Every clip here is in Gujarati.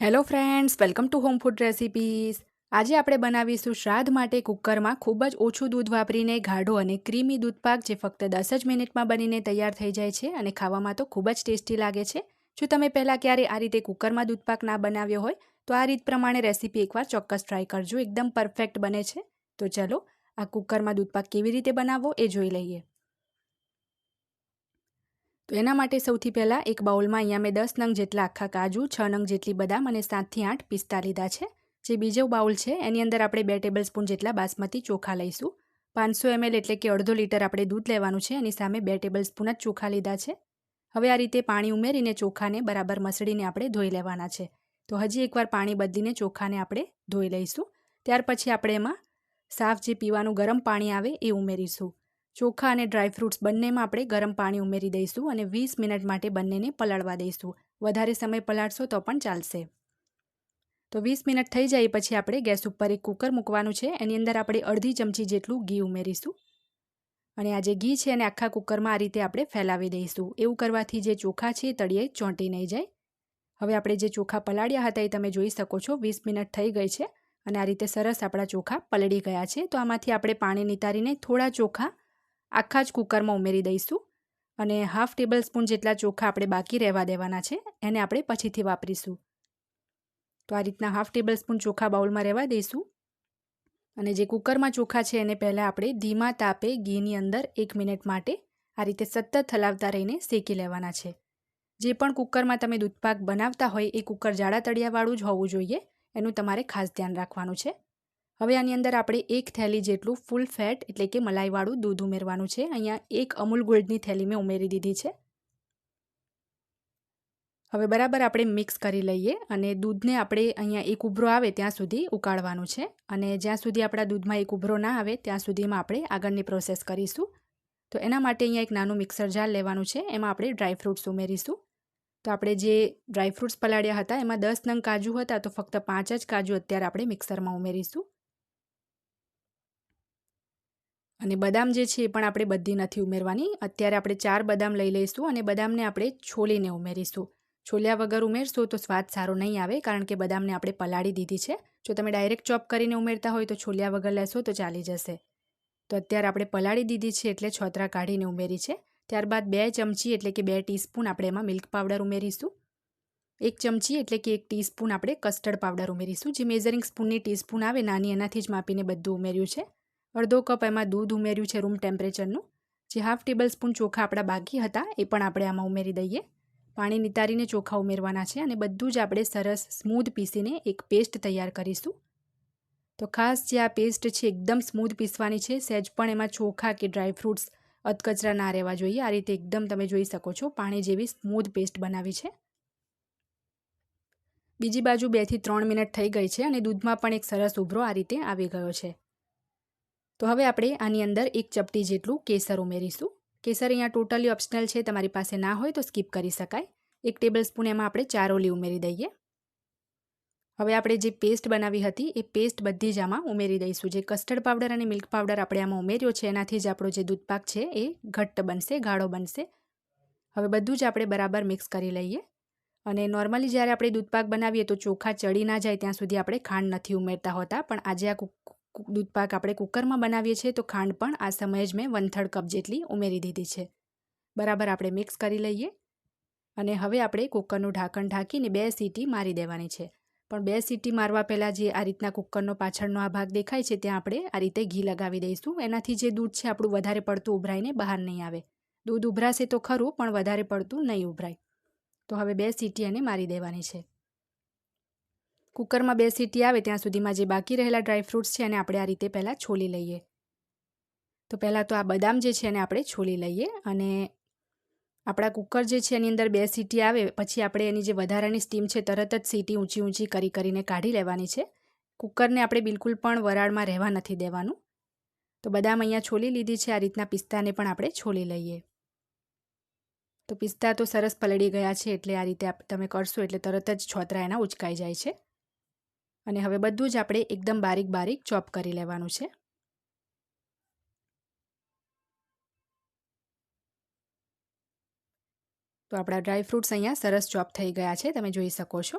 Hello friends welcome to home food recipes આજે આપણે બનાવીશું શ્રાદ્ધ માટે કુકરમાં ખૂબ જ ઓછું દૂધ વાપરીને ગાઢો અને ક્રીમી દૂધપાક જે ફક્ત દસ જ મિનિટમાં બનીને તૈયાર થઈ જાય છે અને ખાવામાં તો ખૂબ જ ટેસ્ટી લાગે છે. જો તમે પહેલાં ક્યારે આ રીતે કુકરમાં દૂધપાક ના બનાવ્યો હોય, તો આ રીત પ્રમાણે રેસીપી એકવાર ચોક્કસ ટ્રાય કરજો. એકદમ પરફેક્ટ બને છે. તો ચલો, આ કુકરમાં દૂધપાક કેવી રીતે બનાવવો એ જોઈ લઈએ. તો એના માટે સૌથી પહેલાં એક બાઉલમાં અહીંયા મેં દસ નંગ જેટલા આખા કાજુ, છ નંગ જેટલી બદામ અને સાતથી આઠ પિસ્તા લીધા છે. જે બીજો બાઉલ છે, એની અંદર આપણે બે ટેબલ સ્પૂન જેટલા બાસમતી ચોખા લઈશું. પાંચસો એમએલ એટલે કે અડધો લીટર આપણે દૂધ લેવાનું છે, એની સામે બે ટેબલ સ્પૂન જ ચોખા લીધા છે. હવે આ રીતે પાણી ઉમેરીને ચોખાને બરાબર મસળીને આપણે ધોઈ લેવાના છે. તો હજી એકવાર પાણી બદલીને ચોખાને આપણે ધોઈ લઈશું. ત્યાર પછી આપણે એમાં સાફ જે પીવાનું ગરમ પાણી આવે એ ઉમેરીશું. ચોખા અને ડ્રાયફ્રૂટ્સ બંનેમાં આપણે ગરમ પાણી ઉમેરી દઈશું અને વીસ મિનિટ માટે બંનેને પલાળવા દઈશું. વધારે સમય પલાળશો તો પણ ચાલશે. તો વીસ મિનિટ થઈ જાય પછી આપણે ગેસ ઉપર એક કુકર મૂકવાનું છે. એની અંદર આપણે અડધી ચમચી જેટલું ઘી ઉમેરીશું. અને આ જે ઘી છે એને આખા કુકરમાં આ રીતે આપણે ફેલાવી દઈશું. એવું કરવાથી જે ચોખા છે તળિયે ચોંટી નહીં જાય. હવે આપણે જે ચોખા પલાળ્યા હતા એ તમે જોઈ શકો છો. વીસ મિનિટ થઈ ગઈ છે અને આ રીતે સરસ આપણા ચોખા પલળી ગયા છે. તો આમાંથી આપણે પાણી નિતારીને થોડા ચોખા આખા જ કુકરમાં ઉમેરી દઈશું અને હાફ ટેબલ સ્પૂન જેટલા ચોખા આપણે બાકી રહેવા દેવાના છે એને આપણે પછીથી વાપરીશું. તો આ રીતના હાફ ટેબલ સ્પૂન ચોખા બાઉલમાં રહેવા દઈશું અને જે કુકરમાં ચોખા છે એને પહેલાં આપણે ધીમા તાપે ઘીની અંદર એક મિનિટ માટે આ રીતે સતત હલાવતા રહીને શેકી લેવાના છે. જે પણ કુકરમાં તમે દૂધપાક બનાવતા હોય એ કુકર જાડા તળિયાવાળું જ હોવું જોઈએ, એનું તમારે ખાસ ધ્યાન રાખવાનું છે. હવે આની અંદર આપણે એક થેલી જેટલું ફૂલ ફેટ એટલે કે મલાઈવાળું દૂધ ઉમેરવાનું છે. અહીંયા એક અમૂલ ગોલ્ડની થેલી મેં ઉમેરી દીધી છે. હવે બરાબર આપણે મિક્સ કરી લઈએ અને દૂધને આપણે અહીંયા એક ઉભરો આવે ત્યાં સુધી ઉકાળવાનું છે. અને જ્યાં સુધી આપણા દૂધમાં એક ઉભરો ના આવે ત્યાં સુધીમાં આપણે આગળની પ્રોસેસ કરીશું. તો એના માટે અહીંયા એક નાનું મિક્સર જાર લેવાનું છે. એમાં આપણે ડ્રાયફ્રૂટ્સ ઉમેરીશું. તો આપણે જે ડ્રાયફ્રૂટ્સ પલાળ્યા હતા, એમાં દસ નંગ કાજુ હતા, તો ફક્ત પાંચ જ કાજુ અત્યારે આપણે મિક્સરમાં ઉમેરીશું. અને બદામ જે છે એ પણ આપણે બધી નથી ઉમેરવાની. અત્યારે આપણે ચાર બદામ લઈ લઈશું અને બદામને આપણે છોલીને ઉમેરીશું. છોલ્યા વગર ઉમેરશો તો સ્વાદ સારો નહીં આવે કારણ કે બદામને આપણે પલાળી દીધી છે. જો તમે ડાયરેક્ટ ચોપ કરીને ઉમેરતા હોય તો છોલ્યા વગર લેશો તો ચાલી જશે. તો અત્યારે આપણે પલાળી દીધી છે એટલે છોતરા કાઢીને ઉમેરી છે. ત્યારબાદ બે ચમચી એટલે કે બે ટીસ્પૂન આપણે એમાં મિલ્ક પાવડર ઉમેરીશું. એક ચમચી એટલે કે એક ટીસ્પૂન આપણે કસ્ટર્ડ પાવડર ઉમેરીશું. જે મેઝરિંગ સ્પૂનની ટીસ્પૂન આવે નાની એનાથી જ માપીને બધું ઉમેર્યું છે. અડધો કપ એમાં દૂધ ઉમેર્યું છે રૂમ ટેમ્પરેચરનું. જે હાફ ટેબલ સ્પૂન ચોખા આપણા બાકી હતા, એ પણ આપણે આમાં ઉમેરી દઈએ. પાણી નિતારીને ચોખા ઉમેરવાના છે અને બધું જ આપણે સરસ સ્મૂધ પીસીને એક પેસ્ટ તૈયાર કરીશું. તો ખાસ જે આ પેસ્ટ છે, એકદમ સ્મૂધ પીસવાની છે, સહેજ પણ એમાં ચોખા કે ડ્રાયફ્રૂટ્સ અધકચરા ના રહેવા જોઈએ. આ રીતે એકદમ તમે જોઈ શકો છો, પાણી જેવી સ્મૂધ પેસ્ટ બનાવી છે. બીજી બાજુ બેથી ત્રણ મિનિટ થઈ ગઈ છે અને દૂધમાં પણ એક સરસ ઉભરો આ રીતે આવી ગયો છે. તો હવે આપણે આની અંદર એક ચપટી જેટલું કેસર ઉમેરીશું. કેસર અહીંયા ટોટલી ઓપ્શનલ છે, તમારી પાસે ના હોય તો સ્કીપ કરી શકાય. એક ટેબલ સ્પૂન એમાં આપણે ચારોલી ઉમેરી દઈએ. હવે આપણે જે પેસ્ટ બનાવી હતી, એ પેસ્ટ બધી જ આમાં ઉમેરી દઈશું. જે કસ્ટર્ડ પાવડર અને મિલ્ક પાવડર આપણે આમાં ઉમેર્યો છે, એનાથી જ આપણો જે દૂધપાક છે, એ ઘટ્ટ બનશે, ગાળો બનશે. હવે બધું જ આપણે બરાબર મિક્સ કરી લઈએ. અને નોર્મલી જ્યારે આપણે દૂધપાક બનાવીએ તો ચોખા ચડી ના જાય, ત્યાં સુધી આપણે ખાંડ નથી ઉમેરતા હોતા. પણ આજે આ દૂધપાક આપણે કુકરમાં બનાવીએ છીએ તો ખાંડ પણ આ સમયે જ મેં વન થર્ડ કપ જેટલી ઉમેરી દીધી છે. બરાબર આપણે મિક્સ કરી લઈએ. અને હવે આપણે કુકરનું ઢાંકણ ઢાંકીને બે સીટી મારી દેવાની છે. પણ બે સીટી મારવા પહેલાં જે આ રીતના કુકરનો પાછળનો આ ભાગ દેખાય છે ત્યાં આપણે આ રીતે ઘી લગાવી દઈશું. એનાથી જે દૂધ છે આપણું વધારે પડતું ઉભરાઈને બહાર નહીં આવે. દૂધ ઉભરાશે તો ખરું પણ વધારે પડતું નહીં ઉભરાય. તો હવે બે સીટી એને મારી દેવાની છે. કુકરમાં બે સીટી આવે ત્યાં સુધીમાં જે બાકી રહેલા ડ્રાયફ્રૂટ્સ છે એને આપણે આ રીતે પહેલાં છોલી લઈએ. તો પહેલાં તો આ બદામ જે છે એને આપણે છોલી લઈએ અને આપણા કુકર જે છે એની અંદર બે સીટી આવે, પછી આપણે એની જે વધારાની સ્ટીમ છે તરત જ સીટી ઊંચી ઊંચી કરી કરીને કાઢી લેવાની છે. કુકરને આપણે બિલકુલ પણ વરાળમાં રહેવા નથી દેવાનું. તો બદામ અહીંયા છોલી લીધી છે, આ રીતના પિસ્તાને પણ આપણે છોલી લઈએ. તો પિસ્તા તો સરસ પલળી ગયા છે એટલે આ રીતે તમે કરશો એટલે તરત જ છોતરા એના ઉચકાઈ જાય છે. અને હવે બધું જ આપણે એકદમ બારીક બારીક ચોપ કરી લેવાનું છે. તો આપણા ડ્રાયફ્રૂટ્સ અહીંયા સરસ ચોપ થઈ ગયા છે, તમે જોઈ શકો છો.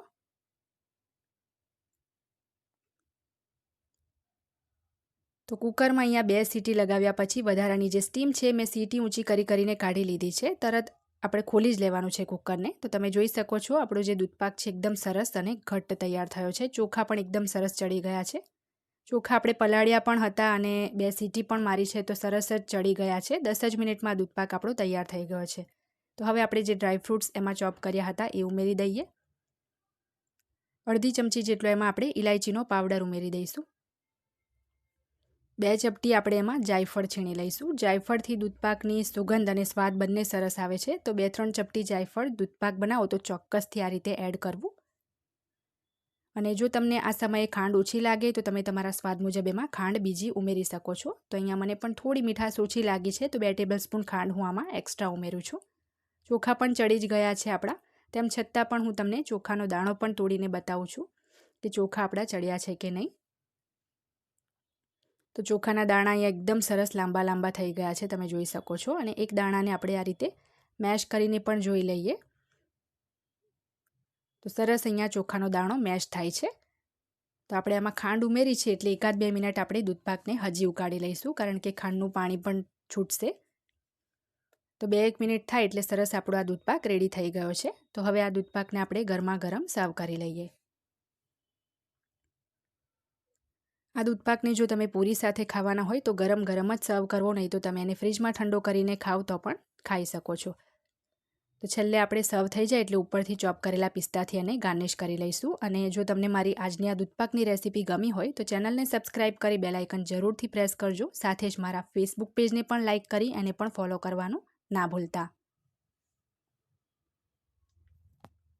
તો કુકરમાં અહીંયા બે સીટી લગાવ્યા પછી વધારાની જે સ્ટીમ છે, મેં સીટી ઊંચી કરી કરીને કાઢી લીધી છે. તરત આપણે ખોલી જ લેવાનું છે કુકરને. તો તમે જોઈ શકો છો, આપણો જે દૂધપાક છે એકદમ સરસ અને ઘટ્ટ તૈયાર થયો છે. ચોખા પણ એકદમ સરસ ચડી ગયા છે. ચોખા આપણે પલાળ્યા પણ હતા અને બે સીટી પણ મારી છે તો સરસ જ ચડી ગયા છે. દસ જ મિનિટમાં દૂધપાક આપણો તૈયાર થઈ ગયો છે. તો હવે આપણે જે ડ્રાયફ્રૂટ્સ એમાં ચોપ કર્યા હતા એ ઉમેરી દઈએ. અડધી ચમચી જેટલો એમાં આપણે ઇલાયચીનો પાવડર ઉમેરી દઈશું. બે ચપટી આપણે એમાં જાયફળ છીણી લઈશું. જાયફળથી દૂધપાકની સુગંધ અને સ્વાદ બંને સરસ આવે છે. તો બે ત્રણ ચપટી જાયફળ દૂધપાક બનાવો તો ચોક્કસથી આ રીતે એડ કરવું. અને જો તમને આ સમયે ખાંડ ઓછી લાગે તો તમે તમારા સ્વાદ મુજબ એમાં ખાંડ બીજી ઉમેરી શકો છો. તો અહીંયા મને પણ થોડી મીઠાશ ઓછી લાગી છે, તો બે ટેબલ સ્પૂન ખાંડ હું આમાં એક્સ્ટ્રા ઉમેરું છું. ચોખા પણ ચડી જ ગયા છે આપણા. તેમ છતાં પણ હું તમને ચોખાનો દાણો પણ તોડીને બતાવું છું કે ચોખા આપણા ચડ્યા છે કે નહીં. તો ચોખાના દાણા અહીંયા એકદમ સરસ લાંબા લાંબા થઈ ગયા છે, તમે જોઈ શકો છો. અને એક દાણાને આપણે આ રીતે મેશ કરીને પણ જોઈ લઈએ. તો સરસ અહીંયા ચોખાનો દાણો મેશ થાય છે. તો આપણે આમાં ખાંડ ઉમેરી છે એટલે એકાદ બે મિનિટ આપણે દૂધપાકને હજી ઉકાળી લઈશું, કારણ કે ખાંડનું પાણી પણ છૂટશે. તો બે એક મિનિટ થાય એટલે સરસ આપણો આ દૂધપાક રેડી થઈ ગયો છે. તો હવે આ દૂધપાકને આપણે ગરમા ગરમ સર્વ કરી લઈએ. આ દૂધપાકને જો તમે પૂરી સાથે ખાવાના હોય તો ગરમ ગરમ જ સર્વ કરવો, નહીં તો તમે એને ફ્રીજમાં ઠંડો કરીને ખાવ તો પણ ખાઈ શકો છો. તો છેલ્લે આપણે સર્વ થઈ જાય એટલે ઉપરથી ચોપ કરેલા પિસ્તાથી એને ગાર્નિશ કરી લઈશું. અને જો તમને મારી આજની આ દૂધપાકની રેસીપી ગમી હોય તો ચેનલને સબસ્ક્રાઇબ કરી બેલાઇકન જરૂરથી પ્રેસ કરજો. સાથે જ મારા ફેસબુક પેજને પણ લાઇક કરી એને પણ ફોલો કરવાનું ના ભૂલતા.